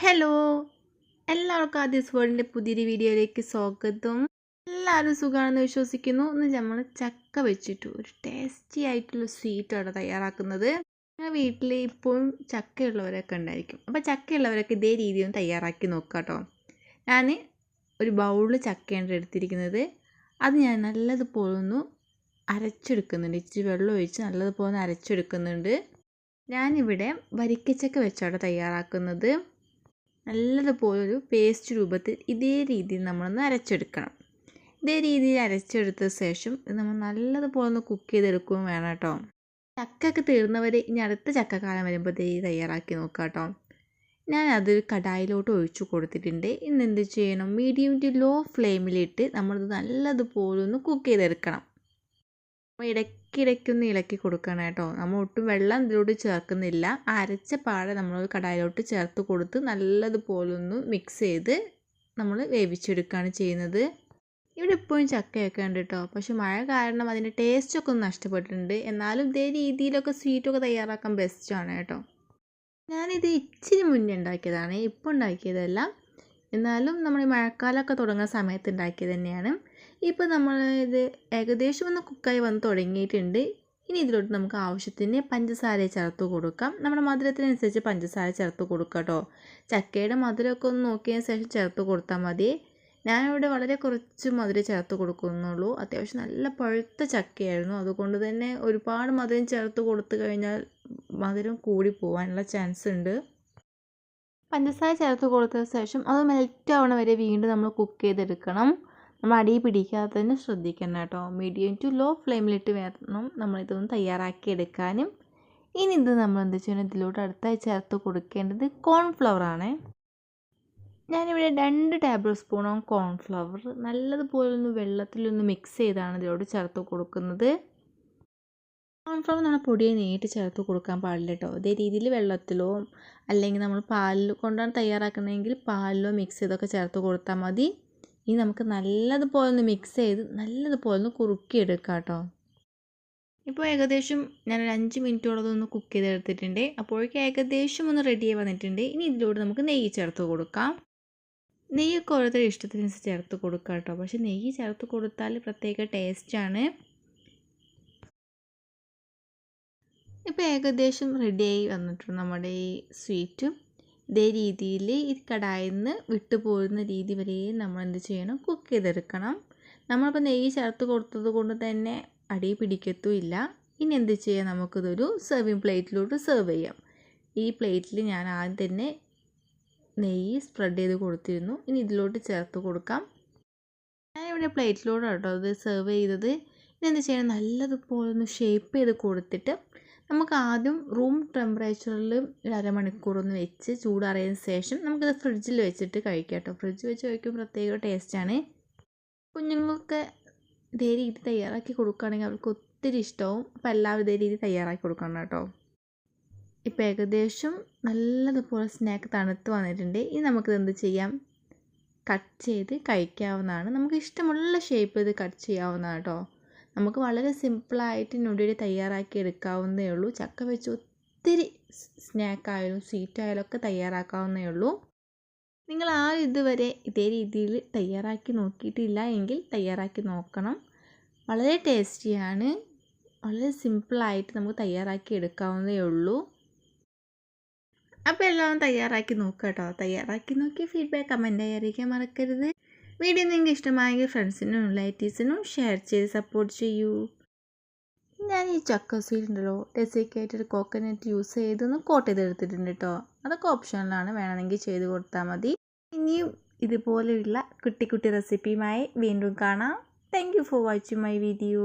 Hello എല്ലാവർക്കും ആദ്യസ് വേൾഡിന്റെ പുതിയൊരു വീഡിയോയിലേക്ക് സ്വാഗതം. എല്ലാവരും സുഖമാണെന്ന് വിശ്വസിക്കുന്നു. ഇന്ന് നമ്മൾ ചക്ക വെച്ചിട്ട് ഒരു ടേസ്റ്റി ആയിട്ടുള്ള സ്വീറ്റാണ് തയ്യാറാക്കുന്നത്. ഞങ്ങളുടെ വീട്ടിൽ ഇപ്പോഴും ചക്കയുള്ളവരൊക്കെ ഉണ്ടായിരിക്കും. അപ്പോൾ ചക്കയുള്ളവരൊക്കെ ഇതേ രീതിയിൽ തയ്യാറാക്കി നോക്കുക കേട്ടോ. ഞാൻ ഒരു ബൗളിൽ ചക്കയാണ് എടുത്തിരിക്കുന്നത്. അത് ഞാൻ നല്ലതുപോലെ ഒന്ന് അരച്ചെടുക്കുന്നുണ്ട്. ഇച്ചിരി വെള്ളം ഒഴിച്ച് നല്ലതുപോലെ ഒന്ന് അരച്ചെടുക്കുന്നുണ്ട്. ഞാനിവിടെ വരിക്കച്ചക്ക വെച്ചാണ് തയ്യാറാക്കുന്നത്. നല്ലതുപോലൊരു പേസ്റ്റ് രൂപത്തിൽ ഇതേ രീതിയിൽ നമ്മളൊന്ന് അരച്ചെടുക്കണം. ഇതേ രീതിയിൽ അരച്ചെടുത്ത ശേഷം നമ്മൾ നല്ലതുപോലെ ഒന്ന് കുക്ക് ചെയ്തെടുക്കുകയും വേണം കേട്ടോ. ചക്കയൊക്കെ തീർന്നവരെ ഇനി അടുത്ത ചക്കക്കാലം ദേ തയ്യാറാക്കി നോക്കാം കേട്ടോ. ഞാൻ അതൊരു കടായിലോട്ട് ഒഴിച്ചു കൊടുത്തിട്ടുണ്ട്. ഇന്ന് എന്ത് ചെയ്യണം? മീഡിയം ടു ലോ ഫ്ലെയിമിലിട്ട് നമ്മളിത് നല്ലതുപോലെ ഒന്ന് കുക്ക് ചെയ്തെടുക്കണം. അപ്പോൾ ഇടയ്ക്കിടയ്ക്കൊന്ന് ഇളക്കി കൊടുക്കണം കേട്ടോ. നമ്മൾ ഒട്ടും വെള്ളം ഇതിലോട്ട് ചേർക്കുന്നില്ല. അരച്ച പാടെ നമ്മൾ കടായിലോട്ട് ചേർത്ത് കൊടുത്ത് നല്ലതുപോലെ ഒന്ന് മിക്സ് ചെയ്ത് നമ്മൾ വേവിച്ചെടുക്കുകയാണ് ചെയ്യുന്നത്. ഇവിടെ ഇപ്പോഴും ചക്കയൊക്കെ ഉണ്ട് കേട്ടോ. പക്ഷെ മഴ കാരണം അതിന്റെ ടേസ്റ്റൊക്കെ ഒന്ന് നഷ്ടപ്പെട്ടിട്ടുണ്ട്. എന്നാലും ഇതേ രീതിയിലൊക്കെ സ്വീറ്റൊക്കെ തയ്യാറാക്കാൻ ബെസ്റ്റാണ് കേട്ടോ. ഞാനിത് ഇച്ചിരി മുന്നേ ഉണ്ടാക്കിയതാണ്. ഇപ്പോൾ ഉണ്ടാക്കിയതല്ല. എന്നാലും നമ്മൾ മഴക്കാലമൊക്കെ തുടങ്ങുന്ന സമയത്ത് ഉണ്ടാക്കിയത് തന്നെയാണ്. ഇപ്പോൾ നമ്മൾ ഇത് ഏകദേശം ഒന്ന് കുക്കായി വന്ന് തുടങ്ങിയിട്ടുണ്ട്. ഇനി ഇതിലോട്ട് നമുക്ക് ആവശ്യത്തിന് പഞ്ചസാര ചേർത്ത് കൊടുക്കാം. നമ്മുടെ മധുരത്തിനനുസരിച്ച് പഞ്ചസാര ചേർത്ത് കൊടുക്കുക കേട്ടോ. ചക്കയുടെ മധുരമൊക്കെ ഒന്ന് നോക്കിയതിന് ശേഷം ചേർത്ത് കൊടുത്താൽ മതി. ഞാനിവിടെ വളരെ കുറച്ച് മധുരം ചേർത്ത് കൊടുക്കുന്നുള്ളൂ. അത്യാവശ്യം നല്ല പഴുത്ത ചക്കയായിരുന്നു. അതുകൊണ്ട് തന്നെ ഒരുപാട് മധുരം ചേർത്ത് കൊടുത്തു കഴിഞ്ഞാൽ മധുരം കൂടി പോകാനുള്ള ചാൻസ് ഉണ്ട്. പഞ്ചസാര ചേർത്ത് കൊടുത്ത ശേഷം അത് മെൽറ്റ് ആവണ വരെ വീണ്ടും നമ്മൾ കുക്ക് ചെയ്തെടുക്കണം. നമ്മൾ അടി പിടിക്കാതെ തന്നെ ശ്രദ്ധിക്കണം കേട്ടോ. മീഡിയം ടു ലോ ഫ്ലെയിമിലിട്ട് വേണം നമ്മളിതൊന്ന് തയ്യാറാക്കി എടുക്കാനും. ഇനി ഇത് നമ്മൾ എന്താ ചെയ്യണം? ഇതിലോട്ട് അടുത്തായി ചേർത്ത് കൊടുക്കേണ്ടത് കോൺഫ്ലവർ ആണ്. ഞാനിവിടെ രണ്ട് ടേബിൾ സ്പൂണോ കോൺഫ്ലവർ നല്ലതുപോലെ ഒന്ന് വെള്ളത്തിലൊന്ന് മിക്സ് ചെയ്താണ് ഇതിലോട്ട് ചേർത്ത് കൊടുക്കുന്നത്. കോൺഫ്ലവർ നമ്മൾ പൊടിയെ നേരിട്ട് ചേർത്ത് കൊടുക്കാൻ പാടില്ല കേട്ടോ. ഇതേ രീതിയിൽ വെള്ളത്തിലോ അല്ലെങ്കിൽ നമ്മൾ പാലിൽ കൊണ്ടാണ് തയ്യാറാക്കുന്നതെങ്കിൽ പാലിലോ മിക്സ് ചെയ്തൊക്കെ ചേർത്ത് കൊടുത്താൽ മതി. ഇനി നമുക്ക് നല്ലതുപോലെ ഒന്ന് മിക്സ് ചെയ്ത് നല്ലതുപോലെ ഒന്ന് കുറുക്കിയെടുക്കാം കേട്ടോ. ഇപ്പോൾ ഏകദേശം ഞാനൊരു അഞ്ച് മിനിറ്റോളം ഒന്ന് കുക്ക് ചെയ്തെടുത്തിട്ടുണ്ട്. അപ്പോഴേക്കും ഏകദേശം ഒന്ന് റെഡിയായി വന്നിട്ടുണ്ട്. ഇനി ഇതിലൂടെ നമുക്ക് നെയ്യ് ചേർത്ത് കൊടുക്കാം. നെയ്യൊക്കെ ഓരോരുത്തരുടെ ഇഷ്ടത്തിനനുസരിച്ച് ചേർത്ത് കൊടുക്കാം കേട്ടോ. പക്ഷെ നെയ്യ് ചേർത്ത് കൊടുത്താൽ പ്രത്യേക ടേസ്റ്റാണ് ഇപ്പോൾ ഏകദേശം റെഡിയായി വന്നിട്ടുണ്ട് നമ്മുടെ ഈ സ്വീറ്റും ഇതേ രീതിയിൽ ഈ കടായിൽ നിന്ന് വിട്ടു പോരുന്ന രീതി വരെ നമ്മൾ എന്ത് ചെയ്യണം? കുക്ക് ചെയ്തെടുക്കണം. നമ്മളിപ്പോൾ നെയ്യ് ചേർത്ത് കൊടുത്തത് കൊണ്ട് തന്നെ അടി പിടിക്കത്തുമില്ല. ഇനി എന്ത് ചെയ്യാം? നമുക്കിതൊരു സെർവിങ് പ്ലേറ്റിലോട്ട് സെർവ് ചെയ്യാം. ഈ പ്ലേറ്റിൽ ഞാൻ ആദ്യം തന്നെ നെയ്യ് സ്പ്രെഡ് ചെയ്ത് കൊടുത്തിരുന്നു. ഇനി ഇതിലോട്ട് ചേർത്ത് കൊടുക്കാം. ഞാൻ ഇവിടെ പ്ലേറ്റിലോട്ടാണ് കേട്ടോ അത് സെർവ് ചെയ്തത്. ഇനി എന്ത് ചെയ്യണം? നല്ലതുപോലെ ഒന്ന് ഷേപ്പ് ചെയ്ത് കൊടുത്തിട്ട് നമുക്ക് ആദ്യം റൂം ടെമ്പറേച്ചറിൽ ഒരു അരമണിക്കൂർ ഒന്ന് വെച്ച് ചൂടാറിയതിന് ശേഷം നമുക്കിത് ഫ്രിഡ്ജിൽ വെച്ചിട്ട് കഴിക്കാം കേട്ടോ ഫ്രിഡ്ജ് വെച്ച് കഴിക്കുമ്പോൾ പ്രത്യേക ടേസ്റ്റാണ് കുഞ്ഞുങ്ങൾക്ക് ഇതേ രീതി തയ്യാറാക്കി കൊടുക്കുകയാണെങ്കിൽ അവർക്ക് ഒത്തിരി ഇഷ്ടവും. അപ്പോൾ എല്ലാവരും ഇതേ രീതി തയ്യാറാക്കി കൊടുക്കണം കേട്ടോ. ഇപ്പോൾ ഏകദേശം നല്ലതുപോലെ സ്നാക്ക് തണുത്ത് വന്നിട്ടുണ്ട്. ഇനി നമുക്കിത് എന്ത് ചെയ്യാം? കട്ട് ചെയ്ത് കഴിക്കാവുന്നതാണ്. നമുക്ക് ഇഷ്ടമുള്ള ഷേപ്പ് ഇത് കട്ട് ചെയ്യാവുന്നതാണ് കേട്ടോ. നമുക്ക് വളരെ സിമ്പിളായിട്ട് നുഡിൽ തയ്യാറാക്കി എടുക്കാവുന്നതേ ഉള്ളൂ. ചക്ക വെച്ച് ഒത്തിരി സ്നാക്കായാലും സ്വീറ്റായാലും ഒക്കെ തയ്യാറാക്കാവുന്നേ ഉള്ളൂ. നിങ്ങൾ ആ ഇതുവരെ ഇതേ രീതിയിൽ തയ്യാറാക്കി നോക്കിയിട്ടില്ല എങ്കിൽ തയ്യാറാക്കി നോക്കണം. വളരെ ടേസ്റ്റിയാണ്. വളരെ സിമ്പിളായിട്ട് നമുക്ക് തയ്യാറാക്കി എടുക്കാവുന്നതേ ഉള്ളൂ. അപ്പോൾ എല്ലാം തയ്യാറാക്കി നോക്കാം കേട്ടോ. തയ്യാറാക്കി നോക്കി ഫീഡ്ബാക്ക് കമന്റായി അറിയിക്കാൻ മറക്കരുത്. വീഡിയോ നിങ്ങൾക്ക് ഇഷ്ടമായെങ്കിൽ ഫ്രണ്ട്സിനും റിലേറ്റീവ്സിനും ഷെയർ ചെയ്ത് സപ്പോർട്ട് ചെയ്യൂ. ഞാൻ ഈ ചക്ക സ്വീറ്റ് ഉണ്ടല്ലോ ഡെസിക്കേറ്റഡ് കോക്കനട്ട് യൂസ് ചെയ്തൊന്ന് കോട്ട് ചെയ്തെടുത്തിട്ടുണ്ട് കേട്ടോ അതൊക്കെ ഓപ്ഷനിലാണ് വേണമെങ്കിൽ ചെയ്ത് കൊടുത്താൽ മതി. ഇനിയും ഇതുപോലെയുള്ള കുട്ടി കുട്ടി റെസിപ്പിയുമായി വീണ്ടും കാണാം. Thank you for watching my video